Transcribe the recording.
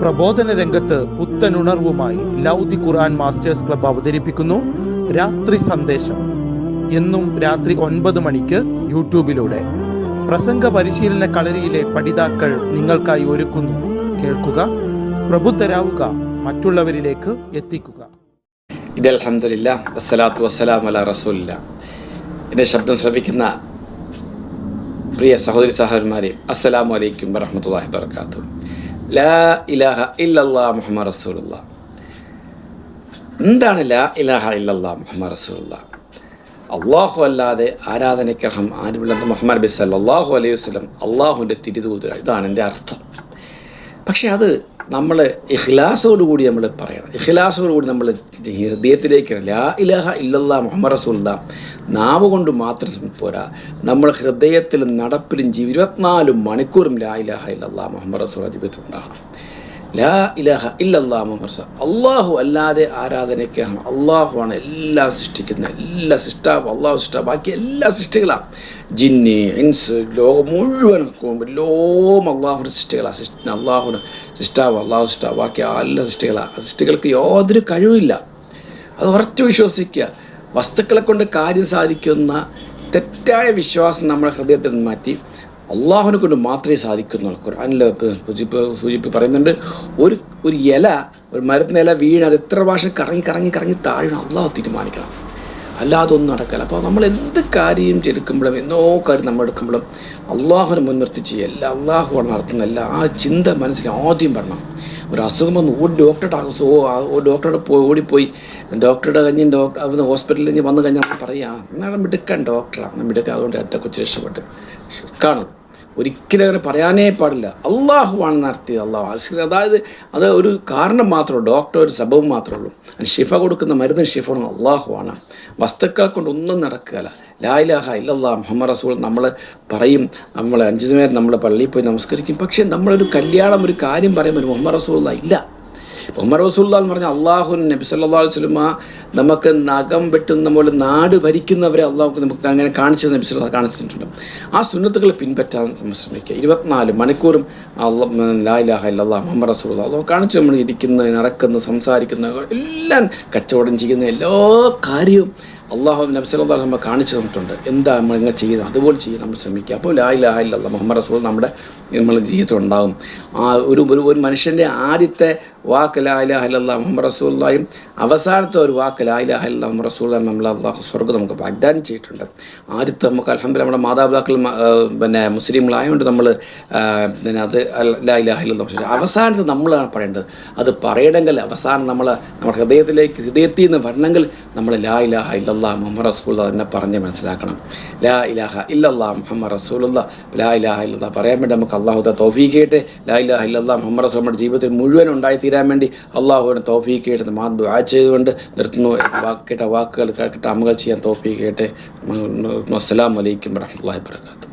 പ്രബോധന രംഗത്ത് പുത്തനുണർവുമായി ലൗദി ഖുർആൻ masters club അവതരിപ്പിക്കുന്നു. രാത്രി സന്ദേശം. എന്നും രാത്രി ഒൻപത് മണിക്ക് യൂട്യൂബിലൂടെ. പ്രസംഗ പരിശീലന കളരിയിലെ പഠിതാക്കൾ നിങ്ങൾക്കായി ഒരുക്കുന്നു. കേൾക്കുക പ്രബുദ്ധരാവുക മറ്റുള്ളവരിലേക്ക് എത്തിക്കുക. ഇത് വസ്സലാത്തു വസ്സലാം അല റസൂലില്ല. എന്റെ ശബ്ദം ശ്രവിക്കുന്ന പ്രിയ സഹോദരി സഹോദരന്മാരെ അസ്സലാമു അലൈക്കും വറഹമത്തല്ലാഹി വർക്കാത്തു ലാ ഇലാഹ ഇല്ലല്ലാ മുഹമ്മദ് റസൂലുള്ള. എന്താണ് ലാ ഇലാഹ ഇല്ലല്ലാ മുഹമ്മദ് റസൂലുള്ള? അള്ളാഹു അല്ലാതെ ആരാധനയ്ക്കർഹം ആരുമില്ലെന്ന് മുഹമ്മദ് നബി സല്ലല്ലാഹു അലൈഹി വസ്ലം അള്ളാഹുവിന്റെ തിരുതൂതര ഇതാണ് എന്റെ അർത്ഥം. പക്ഷേ അത് നമ്മൾ ഇഖ്ലാസോടുകൂടി നമ്മൾ പറയണം. ഇഖ്ലാസോടുകൂടി നമ്മൾ ഹൃദയത്തിലേക്ക് ലാ ഇലഹ ഇല്ലല്ലാ മുഹമ്മദ് റസൂല്ല നാവ് കൊണ്ട് മാത്രം പോരാ. നമ്മൾ ഹൃദയത്തിലും നടപ്പിലും ഇരുപത്തിനാല് മണിക്കൂറും ലാ ഇലഹ ഇല്ലല്ലാ മുഹമ്മദ് റസൂൽ ജീവിതത്തിൽ ഉണ്ടാകണം ലാ ഇലാഹ ഇല്ലല്ലാ അള്ളാഹു അല്ലാതെ ആരാധനയ്ക്കാണ്. അള്ളാഹുവാണ് എല്ലാം സൃഷ്ടിക്കുന്നത് എല്ലാ സൃഷ്ടാവ് അള്ളാഹു സൃഷ്ടാവ് ബാക്കി എല്ലാ സൃഷ്ടികളാണ്. ജിന്നി ഇൻസ് ലോകം മുഴുവൻ എല്ലാം അള്ളാഹുവിന്റെ സൃഷ്ടികളാണ് സൃഷ്ടി അള്ളാഹുവിന് സൃഷ്ടാവ് അള്ളാഹു സൃഷ്ടാവ് ബാക്കി എല്ലാ സൃഷ്ടികളാണ് സൃഷ്ടികൾക്ക് യാതൊരു കഴിവില്ല. അത് ഉറച്ചു വിശ്വസിക്കുക. വസ്തുക്കളെ കൊണ്ട് കാര്യം സാധിക്കുന്ന തെറ്റായ വിശ്വാസം നമ്മുടെ ഹൃദയത്തിൽ നിന്ന് മാറ്റി അള്ളാഹുവിനെ കൊണ്ട് മാത്രമേ സാധിക്കുന്നുള്ളൂ. ഖുർആനിൽ സൂചിപ്പ് പറയുന്നുണ്ട് ഒരു ഒരു ഇല ഒരു മരത്തിന് ഇല വീണ് അത് എത്ര ഭാഷ കറങ്ങി കറങ്ങി കറങ്ങി താഴണം അള്ളാഹു തീരുമാനിക്കണം. അല്ലാതെ ഒന്നും നടക്കില്ല. അപ്പോൾ നമ്മൾ എന്ത് കാര്യം എടുക്കുമ്പോഴും എന്നോ കാര്യം നമ്മൾ എടുക്കുമ്പോഴും അള്ളാഹുവിനെ മുൻനിർത്തി ചെയ്യല്ല. അള്ളാഹുവാണ് നടത്തുന്നല്ല ആ ചിന്ത മനസ്സിൽ ആദ്യം വരണം. ഒരു അസുഖം വന്ന് ഒരു ഡോക്ടറുടെ അസുഖം ഡോക്ടറുടെ പോയി ഓടിപ്പോയി. ഡോക്ടറുടെ കഴിഞ്ഞ് ഡോക്ടർ അവിടുന്ന് ഹോസ്പിറ്റലിൽ കഴിഞ്ഞ് വന്നു കഴിഞ്ഞാൽ പറയാം എന്നാണ് മിടുക്കൻ ഡോക്ടറാണ് മിടുക്കൻ അതുകൊണ്ട് എന്റെ കൊച്ചു രക്ഷപ്പെട്ട് ഷിർക്കാണ് ഒരിക്കലും അങ്ങനെ പറയാനേ പാടില്ല. അള്ളാഹുവാണ് നടത്തിയത് അള്ളാഹു അത് അതായത് അത് ഒരു കാരണം മാത്രമേ ഡോക്ടർ ഒരു സംഭവം മാത്രമേ ഉള്ളൂ. അതിന് ഷിഫ കൊടുക്കുന്ന മരുന്ന് ഷിഫ അള്ളാഹുവാണ് വസ്തുക്കളെ കൊണ്ടൊന്നും നടക്കുകയില്ല. ലായിലാഹ ഇല്ലല്ലാ മുഹമ്മദ് റസൂൾ നമ്മൾ പറയും നമ്മൾ അഞ്ചു നേരം നമ്മൾ പള്ളിയിൽ പോയി നമസ്കരിക്കും. പക്ഷേ നമ്മളൊരു കല്യാണം ഒരു കാര്യം പറയുമ്പോൾ മുഹമ്മദ് റസൂൾ ഇല്ല. ഉമർ റസൂല്ല എന്ന് പറഞ്ഞാൽ അള്ളാഹു നബി സല്ലാ സ്വലമ നമുക്ക് നഖം വെട്ടുന്ന പോലെ നാട് ഭരിക്കുന്നവരെ അള്ളാഹു നമുക്ക് അങ്ങനെ കാണിച്ചത് നബി സല്ലാ കാണിച്ചിട്ടുണ്ട്. ആ സുന്നത്തുകൾ പിൻപറ്റാൻ നമ്മൾ ശ്രമിക്കുക. ഇരുപത്തിനാല് മണിക്കൂറും ലായിലാഹ ഇല്ലാ മുഹമ്മദ് റസൂൽ അള്ളാഹു കാണിച്ചു നമ്മൾ ഇരിക്കുന്നത് നടക്കുന്നത് സംസാരിക്കുന്ന എല്ലാം കച്ചവടം ചെയ്യുന്ന എല്ലാ കാര്യവും അള്ളാഹു നബ്സല്ലാ നമ്മൾ കാണിച്ചു തന്നിട്ടുണ്ട്. എന്താ നമ്മൾ ഇങ്ങനെ ചെയ്യുന്നത്? അതുപോലെ ചെയ്യാൻ നമ്മൾ ശ്രമിക്കുക. അപ്പോൾ ലാ ഇലാഹ ഇല്ലല്ലാ മുഹമ്മദ് റസൂൽ നമ്മുടെ നമ്മളെ ജീവിതത്തിൽ ഉണ്ടാകും ആ ഒരു ഒരു ഒരു മനുഷ്യന്റെ ആദ്യത്തെ വാക്ക് ലാ ഇലാഹ ഇല്ലല്ലാ മുഹമ്മദ് റസൂല്ലായും അവസാനത്തെ ഒരു വാക്ക് ലാ ഇലാഹ ഇല്ലാ മുഹമ്മദ് റസൂല്ലായും നമ്മൾ അള്ളാഹു സ്വർഗം നമുക്ക് വാഗ്ദാനം ചെയ്തിട്ടുണ്ട്. ആദ്യത്തെ നമുക്ക് അലഹമ്മദ് നമ്മുടെ മാതാപിതാക്കൾ പിന്നെ മുസ്ലിങ്ങളായതുകൊണ്ട് നമ്മൾ പിന്നെ അത് ലാ ഇലാഹ പക്ഷേ അവസാനത്ത് നമ്മളാണ് പറയേണ്ടത്. അത് പറയണമെങ്കിൽ അവസാനം നമ്മൾ നമ്മുടെ ഹൃദയത്തിലേക്ക് ഹൃദയത്തിൽ നിന്ന് വരണമെങ്കിൽ നമ്മൾ ലാ ഇലാഹ ഇല്ലല്ലാ മുഹമ്മദ് റസൂല്ല തന്നെ പറഞ്ഞ് മനസ്സിലാക്കണം. ലാ ഇലാഹ ഇല്ലല്ലാ മുഹമ്മദ് റസൂലുള്ള ലാ ഇലാഹ ഇല്ല പറയാൻ വേണ്ടി നമുക്ക് അള്ളാഹു തോഫീക്കേട്ട് ലാ ഇലാഹ ഇല്ലല്ലാ മുഹമ്മദ് നമ്മുടെ ജീവിതത്തിൽ മുഴുവൻ ഉണ്ടായിത്തീരാൻ വേണ്ടി അള്ളാഹുവിനെ തോഫീക്കേട്ട് മാ ദുആ ചെയ്തുകൊണ്ട് നിർത്തുന്നു. വാക്കേട്ട വാക്കുകൾ കേട്ട അമകൾ ചെയ്യാൻ തോഫീക്കേട്ട് അസ്സലാമലൈക്കും വറഹമുല്ലാ വാബർക്കാത്തു